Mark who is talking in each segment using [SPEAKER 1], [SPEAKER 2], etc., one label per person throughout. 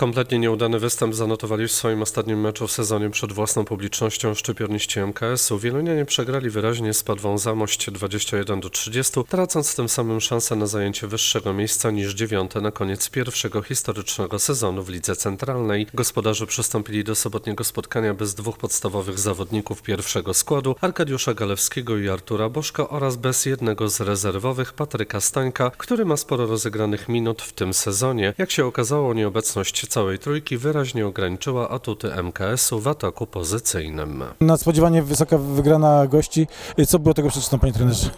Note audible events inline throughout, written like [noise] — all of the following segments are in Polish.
[SPEAKER 1] Kompletnie nieudany występ zanotowali w swoim ostatnim meczu w sezonie przed własną publicznością szczypiorniści MKS-u. Wielunianie przegrali wyraźnie z Padwą Zamość 21 do 30, tracąc tym samym szansę na zajęcie wyższego miejsca niż dziewiąte na koniec pierwszego historycznego sezonu w Lidze Centralnej. Gospodarze przystąpili do sobotniego spotkania bez dwóch podstawowych zawodników pierwszego składu, Arkadiusza Galewskiego i Artura Bożka oraz bez jednego z rezerwowych, Patryka Stańka, który ma sporo rozegranych minut w tym sezonie. Jak się okazało, nieobecność całej trójki wyraźnie ograniczyła atuty MKS-u w ataku pozycyjnym.
[SPEAKER 2] Nadspodziewanie wysoka wygrana gości. Co było tego przyczyną, panie trenerze?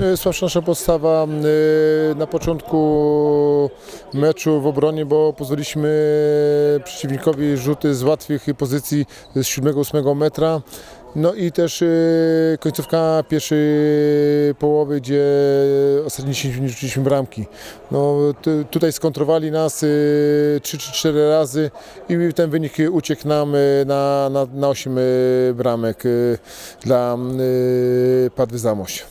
[SPEAKER 3] E, Słabsza nasza podstawa e, na początku meczu w obronie, bo pozwoliliśmy przeciwnikowi rzuty z łatwych pozycji z 7-8 metra. No i też e, końcówka pierwszej połowy, gdzie ostatnie 10 minut rzuciliśmy bramki. No, tu- tutaj skontrowali nas 3 czy 4 razy i ten wynik uciekł nam e, na, na, na 8 bramek dla Padwy Zamość.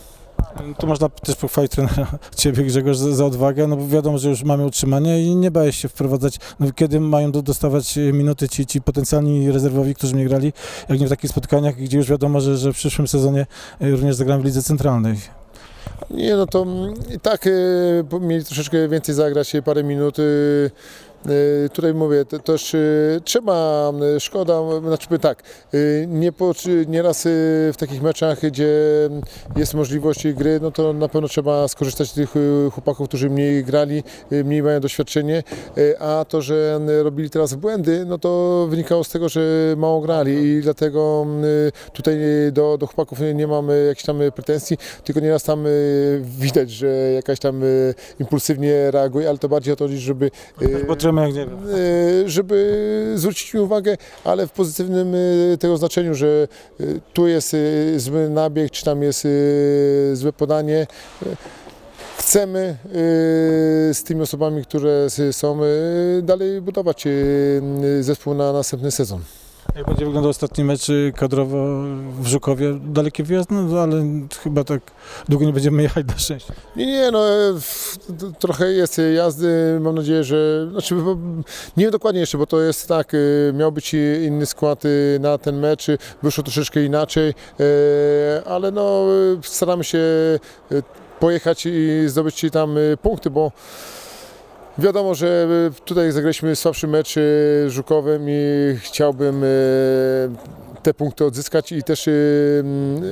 [SPEAKER 2] Tu można też pochwalić trenera [laughs] Ciebie Grzegorz za, za odwagę, no bo wiadomo, że już mamy utrzymanie i nie bałeś się wprowadzać, no kiedy mają do, dostawać minuty ci, ci potencjalni rezerwowi, którzy nie grali, jak nie w takich spotkaniach, gdzie już wiadomo, że, że w przyszłym sezonie y, również zagramy w Lidze Centralnej.
[SPEAKER 3] Nie, no to mm, i tak y, mieli troszeczkę więcej zagrać, parę minut. y, Tutaj mówię, to też y, trzeba, y, szkoda, znaczy tak, y, nie nieraz y, w takich meczach, gdzie jest możliwość gry, no to na pewno trzeba skorzystać z tych y, chłopaków, którzy mniej grali, y, mniej mają doświadczenie, y, a to, że y, robili teraz błędy, no to wynikało z tego, że mało grali i dlatego y, tutaj y, do, do chłopaków nie mamy jakichś tam y, pretensji, tylko nieraz tam y, widać, że jakaś tam y, impulsywnie reaguje, ale to bardziej o to żeby, y,
[SPEAKER 2] Bo trzeba jak nie wiem.
[SPEAKER 3] y, żeby zwrócić mi uwagę, ale w pozytywnym y, tego znaczeniu, że y, tu jest zły nabieg, czy tam jest złe podanie. Chcemy z tymi osobami, które są, dalej budować zespół na następny sezon.
[SPEAKER 2] Jak będzie wyglądał ostatni mecz y, kadrowo w Żukowie? Dalekie wyjazd, no ale chyba tak długo nie będziemy jechać na szczęście.
[SPEAKER 3] Nie, nie, no e, trochę jest jazdy, mam nadzieję, że, znaczy nie wiem dokładnie jeszcze, bo to jest tak, e, miał być inny skład e, na ten mecz, wyszło troszeczkę inaczej, e, ale no e, staramy się pojechać i zdobyć tam punkty, bo Wiadomo, że e, tutaj zagraliśmy słabszy mecz e, Żukowym i chciałbym e, te punkty odzyskać i też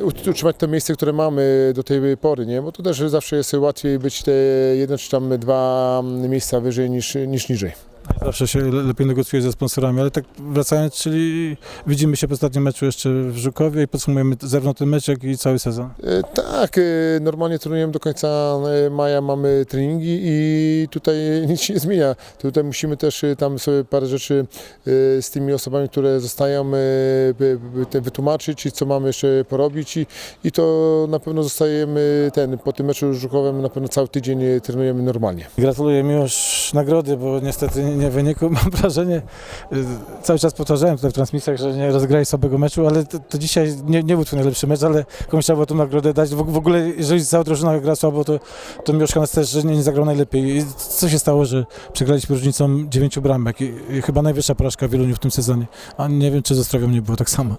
[SPEAKER 3] utrzymać to miejsce, które mamy do tej pory, nie? bo to też zawsze jest łatwiej być te jedno czy tam dwa miejsca wyżej niż, niż niżej.
[SPEAKER 2] Zawsze się le- lepiej negocjuje ze sponsorami, ale tak wracając, czyli widzimy się po ostatnim meczu jeszcze w Żukowie i podsumujemy zarówno ten mecz, jak i cały sezon.
[SPEAKER 3] E, Tak, e, normalnie trenujemy do końca e, maja, mamy treningi i tutaj [laughs] nic się nie zmienia. Tutaj musimy też tam sobie parę rzeczy z tymi osobami, które zostają, wytłumaczyć co mamy jeszcze porobić i, i to na pewno zostajemy ten, po tym meczu żukowym na pewno cały tydzień trenujemy normalnie.
[SPEAKER 2] Gratuluję Miłosz nagrody, bo niestety nie wyniku. [laughs] Mam wrażenie, y, cały czas powtarzałem tutaj w transmisjach, że nie rozgrali słabego meczu, ale to, to dzisiaj nie, nie był twój najlepszy mecz, ale komuś trzeba było tą nagrodę dać. W, w ogóle, jeżeli cała drużyna gra słabo, to, to Miłoszka nas też nie, nie zagrał najlepiej. I co się stało, że przegraliśmy różnicą dziewięciu bramek? I, i chyba najwyższa porażka w Wieluniu w tym sezonie. A nie wiem, czy ze Ostrowią nie było tak samo.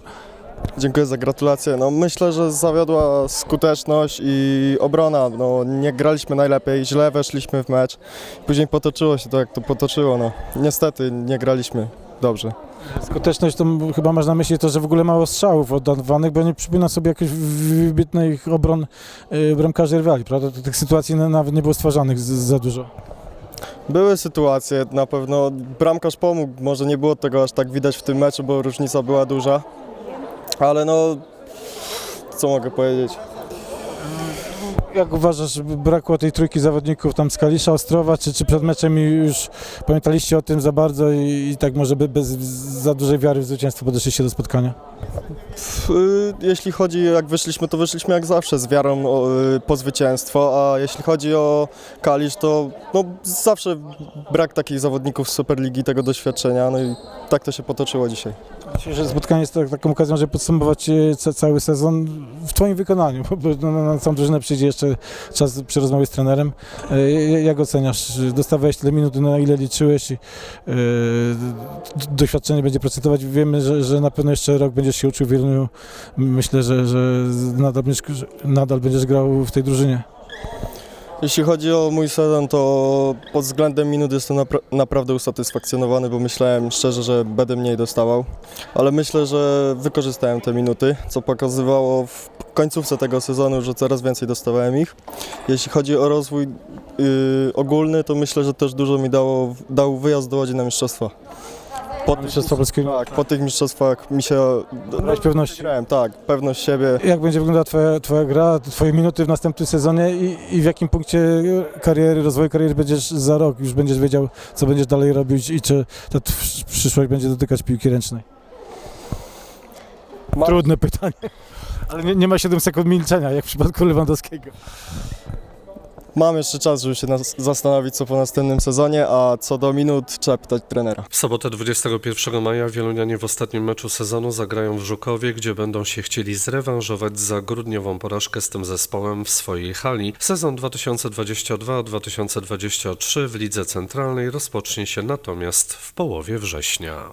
[SPEAKER 4] Dziękuję za gratulacje. No, myślę, że zawiodła skuteczność i obrona. No, nie graliśmy najlepiej, źle weszliśmy w mecz. Później potoczyło się to, jak to potoczyło. No. Niestety nie graliśmy dobrze.
[SPEAKER 2] Skuteczność to chyba masz na myśli to, że w ogóle mało strzałów oddawanych, bo nie przypomina sobie jakichś wybitnych obron y, bramkarzy rywali, prawda? Tych sytuacji na- nawet nie było stwarzanych za dużo.
[SPEAKER 4] Były sytuacje, na pewno bramkarz pomógł. Może nie było tego aż tak widać w tym meczu, bo różnica była duża. Ale no, co mogę powiedzieć?
[SPEAKER 2] Jak uważasz, brakło tej trójki zawodników tam z Kalisza, Ostrowa, czy, czy przed meczem już pamiętaliście o tym za bardzo i, i tak może by bez za dużej wiary w zwycięstwo podeszliście do spotkania?
[SPEAKER 4] Y, Jeśli chodzi jak wyszliśmy, to wyszliśmy jak zawsze z wiarą y, po zwycięstwo, a jeśli chodzi o Kalisz, to no, zawsze brak takich zawodników z Superligi, tego doświadczenia, no i tak to się potoczyło dzisiaj.
[SPEAKER 2] Dzisiejsze spotkanie jest tak, taką okazją, żeby podsumować e, ca, cały sezon w Twoim wykonaniu, bo no, na, na całą drużynę przyjdzie jeszcze czas przy rozmowie z trenerem. E, Jak oceniasz? Dostawałeś tyle minut, na ile liczyłeś? e, Doświadczenie będzie procentować. Wiemy, że, że na pewno jeszcze rok będziesz się uczył w Wieluniu. Myślę, że, że nadal, będziesz, nadal będziesz grał w tej drużynie.
[SPEAKER 4] Jeśli chodzi o mój sezon, to pod względem minut jestem napra- naprawdę usatysfakcjonowany, bo myślałem szczerze, że będę mniej dostawał, ale myślę, że wykorzystałem te minuty, co pokazywało w końcówce tego sezonu, że coraz więcej dostawałem ich. Jeśli chodzi o rozwój yy, ogólny, to myślę, że też dużo mi dało, dał wyjazd do Łodzi na mistrzostwa. Po tych,
[SPEAKER 2] Mistrzostwa Polskiego.
[SPEAKER 4] tak, po tych mistrzostwach mi się...
[SPEAKER 2] Brałeś pewności.
[SPEAKER 4] Grałem, tak, pewność siebie.
[SPEAKER 2] Jak będzie wyglądała twoja, twoja gra, Twoje minuty w następnym sezonie i, i w jakim punkcie kariery, rozwoju kariery będziesz za rok? Już będziesz wiedział, co będziesz dalej robić i czy ta przyszłość będzie dotykać piłki ręcznej? Trudne pytanie. Ale nie, nie ma 7 sekund milczenia, jak w przypadku Lewandowskiego.
[SPEAKER 4] Mam jeszcze czas, żeby się zastanowić co po następnym sezonie, a co do minut trzeba pytać trenera.
[SPEAKER 1] W sobotę 21 maja wielunianie w ostatnim meczu sezonu zagrają w Żukowie, gdzie będą się chcieli zrewanżować za grudniową porażkę z tym zespołem w swojej hali. Sezon 2022-2023 w Lidze Centralnej rozpocznie się natomiast w połowie września.